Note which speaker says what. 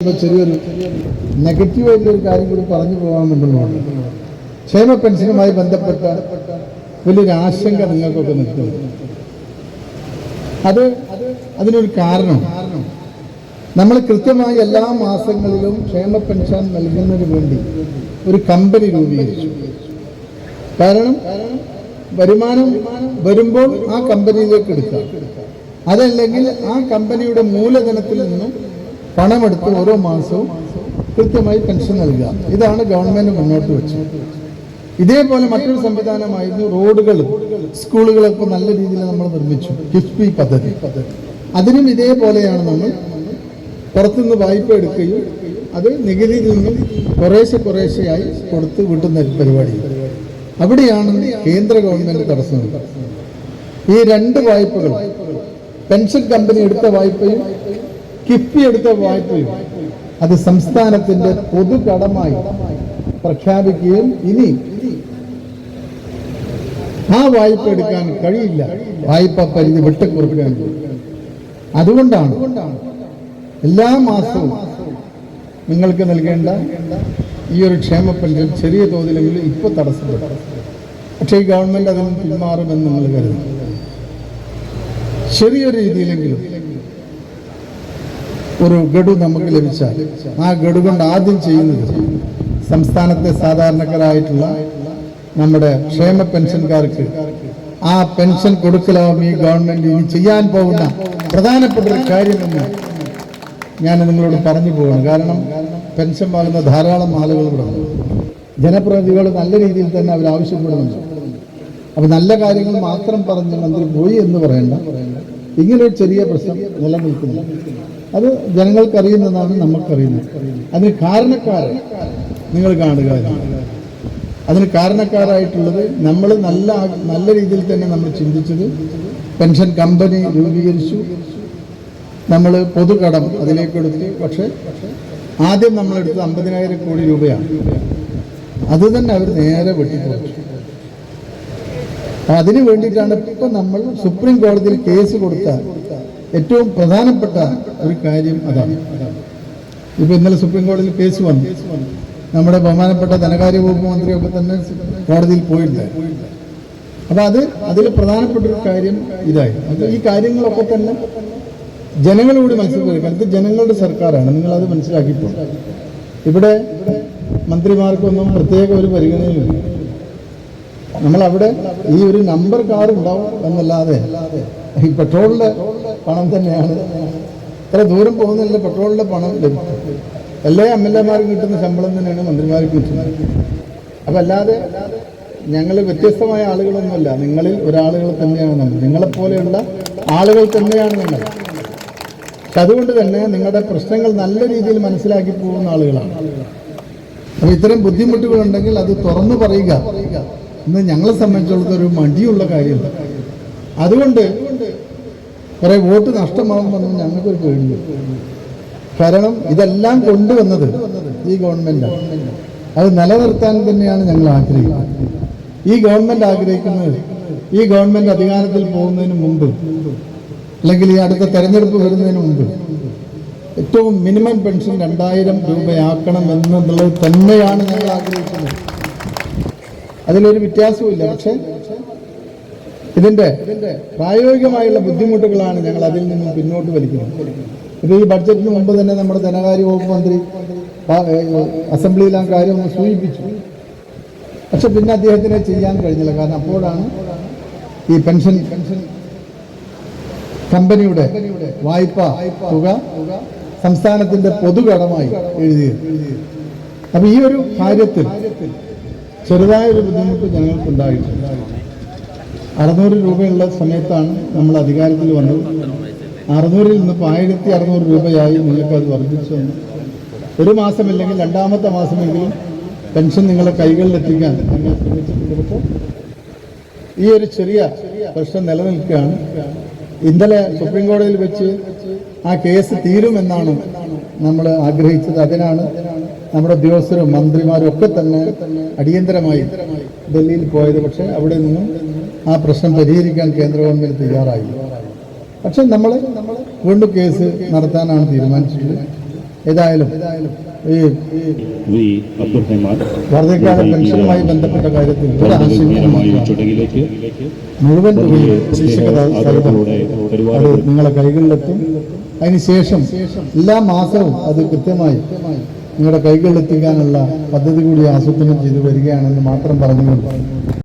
Speaker 1: ചെറിയൊരു നെഗറ്റീവായിട്ടുള്ള ഒരു കാര്യം കൂടി പറഞ്ഞു പോകാമെന്നുള്ളതാണ് ക്ഷേമ പെൻഷനുമായി ബന്ധപ്പെട്ട വലിയൊരു ആശങ്ക നിങ്ങൾക്കൊക്കെ നിൽക്കുന്നു. അത് അതിനൊരു കാരണം. നമ്മൾ കൃത്യമായി എല്ലാ മാസങ്ങളിലും ക്ഷേമ പെൻഷൻ നൽകുന്നതിന് വേണ്ടി ഒരു കമ്പനി രൂപീകരിച്ചു. കാരണം വരുമാനം വരുമ്പോൾ ആ കമ്പനിയിലേക്ക് എടുക്കാം. അതല്ലെങ്കിൽ ആ കമ്പനിയുടെ മൂലധനത്തിൽ നിന്നും പണമെടുത്ത് ഓരോ മാസവും കൃത്യമായി പെൻഷൻ നൽകുക. ഇതാണ് ഗവൺമെന്റ് മുന്നോട്ട് വെച്ചത്. ഇതേപോലെ മറ്റൊരു സംവിധാനമായിരുന്നു റോഡുകൾ സ്കൂളുകളൊക്കെ നല്ല രീതിയിൽ നമ്മൾ നിർമ്മിച്ചു. കിഫ്ബി പദ്ധതി. അതിനും ഇതേപോലെയാണ് നമ്മൾ പുറത്തുനിന്ന് വായ്പ എടുക്കുകയും അത് നികുതിയിൽ നിന്നും കുറേശ്ശെ കുറേശ്ശെയായി കൊടുത്ത് വിട്ടുന്ന പരിപാടി. അവിടെയാണ് കേന്ദ്ര ഗവൺമെന്റ് തടസ്സം ഈ രണ്ട് വായ്പകൾ പെൻഷൻ കമ്പനി എടുത്ത വായ്പയും കിഫ്ബി എടുത്ത വായ്പയും അത് സംസ്ഥാനത്തിന്റെ പൊതു കടമായി പ്രഖ്യാപിക്കുകയും ഇനി ആ വായ്പ എടുക്കാൻ കഴിയില്ല. വായ്പ പരിധി വെട്ടിക്കുറക്കാൻ അതുകൊണ്ടാണ് എല്ലാ മാസവും നിങ്ങൾക്ക് നൽകേണ്ട ഈ ഒരു ക്ഷേമ പെൻഷൻ ചെറിയ തോതിലെങ്കിലും ഇപ്പോൾ തടസ്സപ്പെട്ടു പക്ഷേ ഈ ഗവൺമെന്റ് അതിൽ നിന്ന് പിന്മാറുമെന്ന് നിങ്ങൾ കരുതുന്നു. ചെറിയൊരു രീതിയിലെങ്കിലും ഒരു ഗഡു നമുക്ക് ലഭിച്ചാൽ. ആ ഗഡു കൊണ്ട് ആദ്യം ചെയ്യുന്നത് സംസ്ഥാനത്തെ സാധാരണക്കാരായിട്ടുള്ള നമ്മുടെ ക്ഷേമ പെൻഷൻകാർക്ക്. ആ പെൻഷൻ കൊടുക്കലാവും ഈ ഗവൺമെന്റ് ഇനി ചെയ്യാൻ പോകുന്ന പ്രധാനപ്പെട്ട ഒരു കാര്യമെന്ന് ഞാൻ നിങ്ങളോട് പറഞ്ഞു പോവാണ്. കാരണം പെൻഷൻ വാങ്ങുന്ന ധാരാളം ആളുകൾ ഇവിടെ ജനപ്രതിനിധികൾ നല്ല രീതിയിൽ തന്നെ അവർ ആവശ്യപ്പെടുന്നുണ്ട് അപ്പൊ നല്ല കാര്യങ്ങൾ മാത്രം പറഞ്ഞ് മന്ത്രി പോയി എന്ന് പറയണ്ട. ഇങ്ങനെ ഒരു ചെറിയ പ്രശ്നം നിലനിൽക്കുന്നു. അത് ജനങ്ങൾക്കറിയുന്നതാണ് നമുക്കറിയുന്നത് അതിന് കാരണക്കാരൻ നിങ്ങൾ കാണുക അതിന് കാരണക്കാരായിട്ടുള്ളത് നമ്മൾ നല്ല നല്ല രീതിയിൽ തന്നെ നമ്മൾ ചിന്തിച്ചത് പെൻഷൻ കമ്പനി രൂപീകരിച്ചു. നമ്മൾ പൊതുകടം അതിലേക്ക് എടുത്തു. പക്ഷെ ആദ്യം നമ്മളെടുത്തത് അമ്പതിനായിരം കോടി രൂപയാണ്. അത് തന്നെ അവർ നേരെ വെട്ടിക്കുറച്ചു അതിനു വേണ്ടിയിട്ടാണ് ഇപ്പൊ നമ്മൾ സുപ്രീം കോടതിയിൽ കേസ് കൊടുത്ത ഏറ്റവും പ്രധാനപ്പെട്ട ഒരു കാര്യം അതാണ്. ഇപ്പൊ ഇന്നലെ സുപ്രീം കോടതിയിൽ കേസ് വന്നു. നമ്മുടെ ബഹുമാനപ്പെട്ട ധനകാര്യ വകുപ്പ് മന്ത്രിയൊക്കെ തന്നെ കോടതിയിൽ പോയിട്ടുണ്ട്. അപ്പൊ അത് അതിൽ പ്രധാനപ്പെട്ട ഒരു കാര്യം ഇതായി. അപ്പം ഈ കാര്യങ്ങളൊക്കെ തന്നെ ജനങ്ങളോട് മനസ്സിലാക്കുക ഇത് ജനങ്ങളുടെ സർക്കാരാണ്. നിങ്ങൾ അത് മനസ്സിലാക്കിപ്പോൾ ഇവിടെ മന്ത്രിമാർക്കൊന്നും പ്രത്യേക ഒരു പരിഗണനയില്ല. നമ്മൾ അവിടെ ഈ ഒരു നമ്പർ കാർ ഉണ്ടാവും എന്നല്ലാതെ ഈ പെട്രോളിന്റെ പണം തന്നെയാണ്. ഇത്ര ദൂരം പോകുന്നില്ല പെട്രോളിന്റെ പണം ലഭിക്കും. എല്ലാ എം എൽ എമാർക്കും കിട്ടുന്ന ശമ്പളം തന്നെയാണ് മന്ത്രിമാർക്ക് കിട്ടുന്നത്. അപ്പം അല്ലാതെ ഞങ്ങൾ വ്യത്യസ്തമായ ആളുകളൊന്നുമല്ല. നിങ്ങളിൽ ഒരാളുകൾ തന്നെയാണ് നമ്മൾ. നിങ്ങളെപ്പോലെയുള്ള ആളുകൾ തന്നെയാണ് നിങ്ങൾ പക്ഷെ അതുകൊണ്ട് തന്നെ നിങ്ങളുടെ പ്രശ്നങ്ങൾ നല്ല രീതിയിൽ മനസ്സിലാക്കി പോകുന്ന ആളുകളാണ്. അപ്പം ഇത്തരം ബുദ്ധിമുട്ടുകളുണ്ടെങ്കിൽ അത് തുറന്നു പറയുക. ഇന്ന് ഞങ്ങളെ സംബന്ധിച്ചിടത്തോളം ഒരു മടിയുള്ള കാര്യമാണ് അതുകൊണ്ട് കുറെ വോട്ട് നഷ്ടമാകുമെന്നൊന്നും ഞങ്ങൾക്കൊരു പേടിയില്ല. കാരണം ഇതെല്ലാം കൊണ്ടുവന്നത് ഈ ഗവൺമെന്റാണ് അത് നിലനിർത്താൻ തന്നെയാണ് ഞങ്ങൾ ആഗ്രഹിക്കുന്നത്. ഈ ഗവൺമെന്റ് ആഗ്രഹിക്കുന്നത് ഈ ഗവൺമെന്റ് അധികാരത്തിൽ പോകുന്നതിന് മുമ്പ് അല്ലെങ്കിൽ ഈ അടുത്ത തെരഞ്ഞെടുപ്പ് വരുന്നതിന് മുമ്പ് ഏറ്റവും മിനിമം പെൻഷൻ രണ്ടായിരം രൂപയാക്കണം എന്നുള്ളത് തന്നെയാണ് ഞങ്ങൾ ആഗ്രഹിക്കുന്നത്. അതിലൊരു വ്യത്യാസവുമില്ല. പക്ഷെ ഇതിന്റെ പ്രായോഗികമായുള്ള ബുദ്ധിമുട്ടുകളാണ് ഞങ്ങൾ അതിൽ നിന്നും പിന്നോട്ട് വലിക്കുന്നത്. ഇത് ഈ ബഡ്ജറ്റിന് മുമ്പ് തന്നെ നമ്മുടെ ധനകാര്യ വകുപ്പ് മന്ത്രി അസംബ്ലിയിൽ ആ കാര്യം ഒന്ന് സൂചിപ്പിച്ചു. പക്ഷെ പിന്നെ അദ്ദേഹത്തിന് ചെയ്യാൻ കഴിഞ്ഞില്ല. കാരണം അപ്പോഴാണ് ഈ പെൻഷൻ പെൻഷൻ കമ്പനിയുടെ വായ്പ തുക സംസ്ഥാനത്തിന്റെ പൊതുകടമായി എഴുതിയത്. അപ്പൊ ഈ ഒരു കാര്യത്തിൽ ചെറുതായ ഒരു ബുദ്ധിമുട്ട് ഞങ്ങൾക്കുണ്ടായിട്ടുണ്ട്. അറുന്നൂറ് രൂപയുള്ള സമയത്താണ് നമ്മൾ അധികാരത്തിൽ വന്നത്. അറുന്നൂറിൽ നിന്ന് ഇപ്പോൾ ആയിരത്തി അറുന്നൂറ് രൂപയായി നിങ്ങൾക്ക് അത് വർദ്ധിച്ചു വന്നു ഒരു മാസമില്ലെങ്കിൽ രണ്ടാമത്തെ മാസമെങ്കിലും പെൻഷൻ നിങ്ങളെ കൈകളിലെത്തിക്കാൻ നിങ്ങൾ ശ്രമിച്ചിട്ടുള്ളപ്പോൾ ഈ ഒരു ചെറിയ പ്രശ്നം നിലനിൽക്കുകയാണ്. ഇന്നലെ സുപ്രീം കോടതിയിൽ വെച്ച് ആ കേസ് തീരുമെന്നാണ് നമ്മൾ ആഗ്രഹിച്ചത്. അതിനാണ് നമ്മുടെ ഉദ്യോഗസ്ഥരും മന്ത്രിമാരും ഒക്കെ തന്നെ അടിയന്തരമായി ഡൽഹിയിൽ പോയത്. പക്ഷേ അവിടെ നിന്നും ആ പ്രശ്നം പരിഹരിക്കാൻ കേന്ദ്ര ഗവൺമെന്റ് തയ്യാറായി പക്ഷെ നമ്മൾ വീണ്ടും കേസ് നടത്താനാണ് തീരുമാനിച്ചിട്ടുള്ളത്. ഏതായാലും ഈ വർദ്ധക്കാല പെൻഷനുമായി ബന്ധപ്പെട്ട കാര്യത്തിൽ.
Speaker 2: ചടങ്ങിലേക്ക്
Speaker 1: മുഴുവൻ തുകയും അത് നിങ്ങളെ കൈകളിലെത്തും അതിനുശേഷം എല്ലാ മാസവും അത് കൃത്യമായി നിങ്ങളുടെ കൈകളിലെത്തിക്കാനുള്ള പദ്ധതി കൂടി ആസൂത്രണം ചെയ്തു വരികയാണെന്ന് മാത്രം പറഞ്ഞുകൊണ്ട്